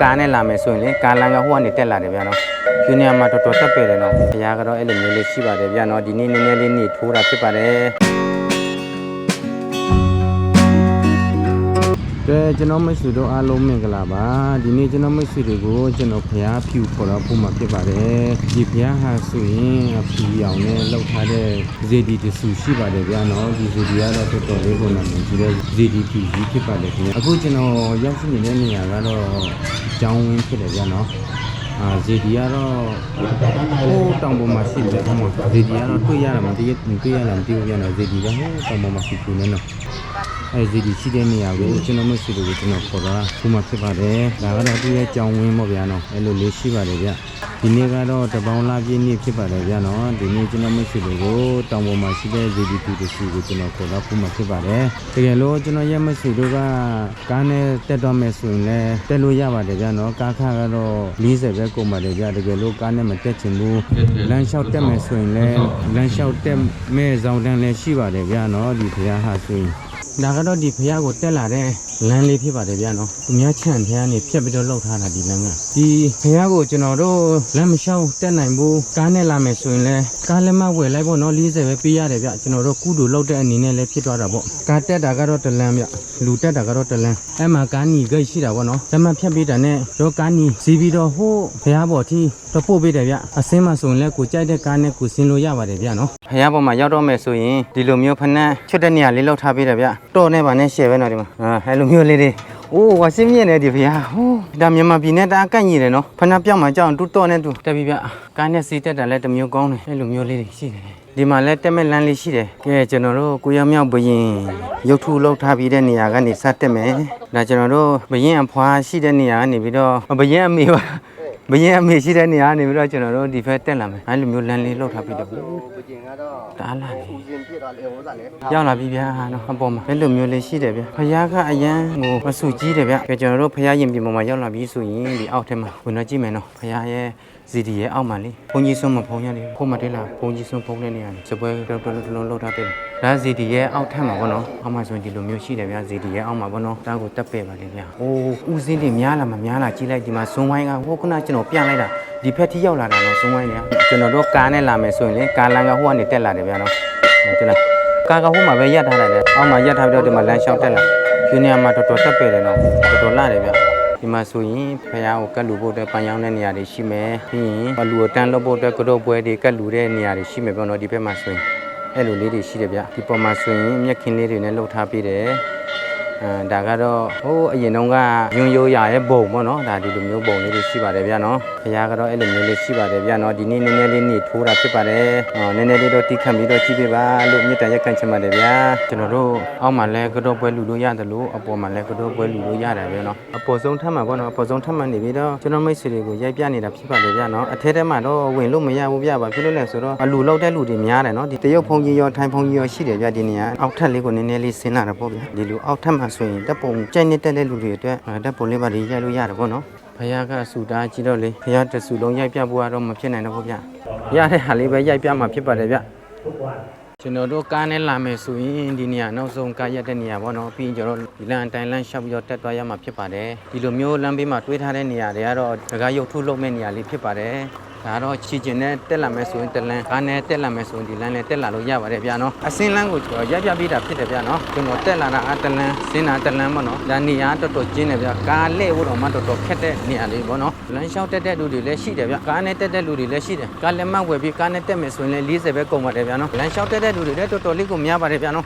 ကားနဲ့လာမယ်ဆိုရင်လေကားလမ်းကဟိုကနေတက်လာတယ်ဗျာနော်ဒီနေရာမှာတော်တော်တက်ပေတယ်နော်ဘုရားကတော့အဲ့လိုမျိုးလေးရှိပါတယ်ဗျာနော်ဒီနေ့နည်းနည်းလေးနေထိုးတာဖြစ်ပါတယ် ကဲကျွန်တော်မိတ်ဆွေတို့အားလုံးမင်္ဂလာပါဒီနေ့ကျွန်တော်မိတ်ဆွေတွေကိုကျွန်တော်ဖျားဖြူခေါ်တော့ဖို့မှာဖြစ်ပါတယ်ဒီဖျားဟာဆိုရင်အဖြူရောင်နဲ့လောက်ထားတဲ့ဇေဒီတဆူရှိပါတယ်ဗျာနော်ဒီဇေဒီကတော့တော်တော်လေးကိုနာမည်ကြီးတဲ့ဇေဒီဖြူကြီးဖြစ်ပါတယ်ခင်ဗျာအခုကျွန်တော်ရောက်ရှိနေတဲ့နေရာကတော့ကျောင်းဝင်းဖြစ်တယ်ဗျာနော်အာဇေဒီကတော့ဟိုးတောင်ပေါ်မှာရှိတယ်အမဇေဒီကတော့တွေ့ရတာမသိတွေ့ရလားမသိဘူးဗျာနော်ဇေဒီကဟိုးတောင်ပေါ်မှာရှိနေနေနော် အဲဒီဒီရှိတဲ့နေရာကိုကျွန်တော်မရှိလို့ကျွန်တော်ခေါ်တာခုမှဖြစ်ပါတယ်ဒါကတော့သူ့ရဲ့ကြောင်ဝင်းပေါ့ဗျာနော်အဲ့လိုလေးရှိပါတယ်ဗျဒီနေ့ကတော့တပေါင်းလာပြည့်နေ့ဖြစ်ပါတယ်ဗျာနော်ဒီနေ့ကျွန်တော်မရှိလို့ကိုတောင်ပေါ်မှာရှိတဲ့ GDP တရှိကိုကျွန်တော်ခေါ်တာခုမှဖြစ်ပါတယ်တကယ်လို့ကျွန်တော်ရဲ့မရှိလို့ကကားနဲ့တက်တော့မယ်ဆိုရင်လည်းတက်လို့ရပါတယ်ဗျာနော်ကားခါကတော့40ပဲကုန်ပါတယ်ဗျာတကယ်လို့ကားနဲ့မတက်ချင်ဘူးလမ်းလျှောက်တက်မယ်ဆိုရင်လည်းလမ်းလျှောက်တက်မဲ့ဇောင်းတန်းလည်းရှိပါတယ်ဗျာနော်ဒီဖရားဟာဆိုရင် ဒါကတော့ဒီဖះကိုတက်လာတဲ့လမ်းလေးဖြစ်ပါတယ်ဗျာနော်သူများချန့်ဖះနေဖြတ်ပြီးတော့လောက်ထားတာဒီလမ်းကဒီဖះကိုကျွန်တော်တို့လမ်းမလျှောက်တက်နိုင်ဘူးကားနဲ့လာမယ်ဆိုရင်လည်းကားလက်မဝယ်လိုက်ပေါ့နော်40ပဲပေးရတယ်ဗျကျွန်တော်တို့ကုတူလောက်တဲ့အနေနဲ့လည်းဖြစ်သွားတာပေါ့ကားတက်တာကတော့တလမ်းဗျလူတက်တာကတော့တလမ်းအဲ့မှာကားညီဂိတ်ရှိတာပေါ့နော်လက်မဖြတ်ပေးတာနဲ့တော့ကားညီစီးပြီးတော့ဟိုးဖះပေါ်ထိတော့ပို့ပေးတယ်ဗျအစင်းမှာဆိုရင်လည်းကိုကြိုက်တဲ့ကားနဲ့ကိုဆင်းလို့ရပါတယ်ဗျနော် ဖះပေါ်မှာရောက်တော့မယ်ဆိုရင်ဒီလိုမျိုးဖနက်ချွတ်တဲ့နေရာလေးလောက်ထားပေးတယ်ဗျတော့နဲ့ပါနဲ့ရှယ်ပဲနော်ဒီမှာအာအဲ့လိုမျိုးလေးတွေโอ้ဝါစင်းမြင့်နေဒီဗျာဟိုးဒါမြန်မာပြည်နဲ့တအားကန့်ညီတယ်နော်ဖနာပြောက်မှာကြောက်တူတော့နဲ့တူတက်ပြီဗျကားနဲ့စီးတက်တာလည်းတစ်မျိုးကောင်းတယ်အဲ့လိုမျိုးလေးတွေရှိတယ်ဒီမှာလည်းတက်မဲ့လမ်းလေးရှိတယ်ကဲကျွန်တော်တို့ကိုရမြောက်ဘရင်ရုပ်ထုလောက်ထားပြီးတဲ့နေရာကနေစတက်မယ်ဒါကျွန်တော်တို့ဘရင်အဖွာရှိတဲ့နေရာကနေပြီးတော့ဘရင်အမေပါ ဘရင်အမေရှိတဲ့နေရာကနေပြီးတော့ကျွန်တော်တို့ဒီဘက်တက်လာမယ်အဲ့လိုမျိုးလမ်းလေးလောက်ထားပြီးတော့ဘကျင်ကတော့တားလာပြီဦးရင်ပြစ်တော့လေဟိုစားလေရောက်လာပြီဗျာနော်အပေါ်မှာအဲ့လိုမျိုးလေးရှိတယ်ဗျဖယားကအရန်ဟိုမဆူကြီးတယ်ဗျကဲကျွန်တော်တို့ဖယားရင်ပြင်ပေါ်မှာရောက်လာပြီဆိုရင်ဒီအောက်ထဲမှာဝင်တော့ကြည့်မယ်နော်ဖယားရဲ့စီဒီရဲ့အောက်မှာလေဘုန်းကြီးစွန်းမဖုံးရတယ်ဖုံးမတဲလာဘုန်းကြီးစွန်းဖုံးတဲ့နေရာစပွဲတော်တော်တော်လုံးလောက်ထားတယ် ဒါစီဒီရဲ့အောက်ထပ်မှာပေါ့နော်အောက်မှာဆိုရင်ဒီလိုမျိုးရှိတယ်ဗျာစီဒီရဲ့အောက်မှာပေါ့နော်တားကိုတက်ပဲ့ပါလေဗျာအိုးဦးစင်းတွေများလာမများလာကြည့်လိုက်ဒီမှာစွန်းဝိုင်းကဟိုခုနကျွန်တော်ပြန်လိုက်တာဒီဖက်ထိရောက်လာတာနော်စွန်းဝိုင်းတွေကကျွန်တော်တို့ကားနဲ့လာမယ်ဆိုရင်လေကားလမ်းကဟိုကနေတက်လာတယ်ဗျာနော်ဟုတ်လားကာကဟိုမှာပဲရက်ထားတယ်လေအောက်မှာရက်ထားပြီးတော့ဒီမှာလမ်းလျှောက်တက်လာဒီနေရာမှာတော်တော်တက်ပေတယ်နော်တော်တော်လာတယ်ဗျဒီမှာဆိုရင်ဖယားကိုကတ်လူဖို့အတွက်ပန်းရောင်းတဲ့နေရာတွေရှိမယ်ပြီးရင်လူကိုတန်းလို့ဖို့အတွက်ကတော့ပွဲတွေကတ်လူတဲ့နေရာတွေရှိမယ်ပြောတော့ဒီဘက်မှာဆိုရင် အဲ့လိုလေးတွေရှိတယ်ဗျဒီပေါ်မှာဆိုရင်မြက်ခင်းလေးတွေနဲ့လှုပ်ထားပေးတယ် အဲဒါကတော့ဟိုးအရင်တုန်းကညွန်ရိုးရရဲ့ဘုံပေါ့နော်ဒါဒီလိုမျိုးဘုံလေးတွေရှိပါတယ်ဗျနော်ဖယားကတော့အဲ့လိုမျိုးလေးရှိပါတယ်ဗျနော်ဒီနေ့နည်းနည်းလေးနေထိုးတာဖြစ်ပါတယ်ဟောနည်းနည်းလေးတော့တိခတ်ပြီးတော့ကြည့်ပေးပါလို့မြေတ္တာရက်ခံချင်ပါတယ်ဗျာကျွန်တော်တို့အောက်မှာလဲကတော့ပွဲလူလို့ရတယ်လို့အပေါ်မှာလဲကတော့ပွဲလူလို့ရတယ်ဗျနော်အပေါ်ဆုံးထပ်မှာပေါ့နော်အပေါ်ဆုံးထပ်မှာနေပြီးတော့ကျွန်တော်မိတ်ဆွေတွေကိုရိုက်ပြနေတာဖြစ်ပါတယ်ဗျနော်အထဲထဲမှာတော့ဝင်လို့မရဘူးဗျဘာဖြစ်လို့လဲဆိုတော့အလူလောက်တဲ့လူတွေများတယ်နော်ဒီတရုတ်ဖုန်ကြီးရောထိုင်းဖုန်ကြီးရောရှိတယ်ဗျဒီနေရာအောက်ထပ်လေးကိုနည်းနည်းလေးဆင်းလာတာပေါ့ဗျဒီလူအောက်ထပ်မှာဆိုရင်တပ်ပုံကြိုက်နေတက်တဲ့လူတွေအတွက်အဲတပ်ပုံလေးပါလေးရိုက်လို့ရတယ်ပေါ့နော်ဖခင်ကဆူတာကြည့်တော့လေဖခင်တဆူလုံးရိုက်ပြဖို့ကတော့မဖြစ်နိုင်တော့ဘူးဗျရတဲ့ဟာလေးပဲရိုက်ပြမှာဖြစ်ပါတယ်ဗျကျွန်တော်တို့ကားနဲ့လာမယ်ဆိုရင်ဒီနေရာနောက်ဆုံးကားရက်တဲ့နေရာပေါ့နော်ပြီးရင်ကျွန်တော်တို့ဒီလမ်းအတိုင်းလမ်းလျှောက်ပြီးတော့တက်သွားရမှာဖြစ်ပါတယ်ဒီလိုမျိုးလမ်းဘေးမှာတွေးထားတဲ့နေရာတွေကတော့ဒကာရုပ်ထုလုပ်မဲ့နေရာလေးဖြစ်ပါတယ် ဒါတော့ချီကျင်နဲ့တက်လာမယ်ဆိုရင်တလန်းကားနဲ့တက်လာမယ်ဆိုရင်ဒီလမ်းနဲ့တက်လာလို့ရပါတယ်ဗျာနော်အစင်းလမ်းကိုကျွန်တော်ရက်ပြပေးတာဖြစ်တယ်ဗျာနော်ကျွန်တော်တက်လာတာအတလန်းစင်းတာတလန်းပေါ့နော်ဒါနေရာတော်တော်ကျင်းတယ်ဗျာကားလဲဖို့တော့မှတော်တော်ခက်တဲ့နေရာလေးပေါ့နော်လမ်းလျှောက်တက်တဲ့လူတွေလည်းရှိတယ်ဗျာကားနဲ့တက်တဲ့လူတွေလည်းရှိတယ်ကားလက်မဝယ်ပြီးကားနဲ့တက်မယ်ဆိုရင်လည်း40ပဲကုန်ပါတယ်ဗျာနော်လမ်းလျှောက်တက်တဲ့လူတွေလည်းတော်တော်လေးကိုများပါတယ်ဗျာနော်